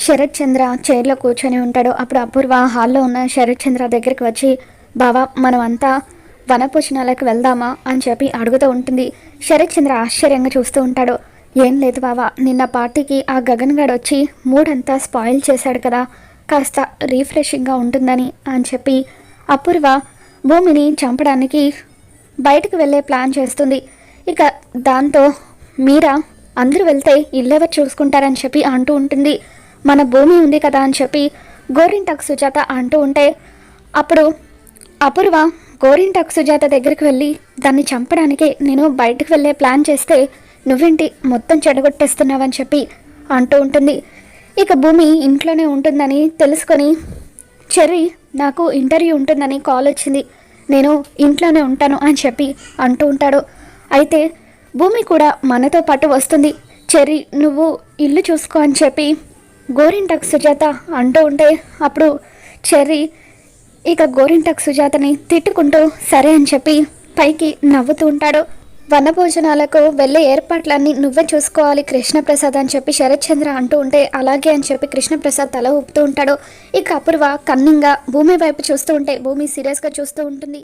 శరత్ చంద్ర చైర్లో కూర్చొని ఉంటాడు. అప్పుడు అపూర్వ హాల్లో ఉన్న శరత్ చంద్ర దగ్గరికి వచ్చి బావా మనం అంతా వనభోజనాలకు వెళ్దామా? అని చెప్పి అడుగుతూ ఉంటుంది. శరత్ చంద్ర ఆశ్చర్యంగా చూస్తూ ఉంటాడు. ఏం లేదు బావా నిన్న పార్టీకి ఆ గగన్ గడ్ వచ్చి మూడంతా స్పాయిల్ చేశాడు కదా కాస్త రీఫ్రెషింగ్గా ఉంటుందని అని చెప్పి అపూర్వ భూమిని చంపడానికి బయటకు వెళ్ళే ప్లాన్ చేస్తుంది. ఇక దాంతో మీరా అందరూ వెళ్తే ఇల్లెవరు చూసుకుంటారని చెప్పి అంటూ ఉంటుంది. మన భూమి ఉంది కదా అని చెప్పి గోరింటాకు సుజాత అంటూ ఉంటే అప్పుడు అపూర్వ గోరింటాకు సుజాత దగ్గరికి వెళ్ళి దాన్ని చంపడానికి నేను బయటకు వెళ్ళే ప్లాన్ చేస్తే నువ్వేంటి మొత్తం చెడగొట్టేస్తున్నావని చెప్పి అంటూ ఉంటుంది. ఇక భూమి ఇంట్లోనే ఉంటుందని తెలుసుకొని చెర్రీ నాకు ఇంటర్వ్యూ ఉంటుందని కాల్ వచ్చింది. నేను ఇంట్లోనే ఉంటాను అని చెప్పి అంటూ ఉంటాడు. అయితే భూమి కూడా మనతో పాటు వస్తుంది. చెర్రీ నువ్వు ఇల్లు చూసుకో అని చెప్పి గోరింటకు సుజాత అంటూ ఉంటే అప్పుడు చెర్రీ ఇక గోరింటకు సుజాతని తిట్టుకుంటూ సరే అని చెప్పి పైకి నవ్వుతూ ఉంటాడు. వనభోజనాలకు వెళ్ళే ఏర్పాట్లన్నీ నువ్వే చూసుకోవాలి కృష్ణప్రసాద్ అని చెప్పి శరత్చంద్ర అంటూ ఉంటే అలాగే అని చెప్పి కృష్ణప్రసాద్ తల ఊపుతూ ఉంటాడు. ఇక అపూర్వ కన్నింగా భూమి వైపు చూస్తూ ఉంటే భూమి సీరియస్గా చూస్తూ ఉంటుంది.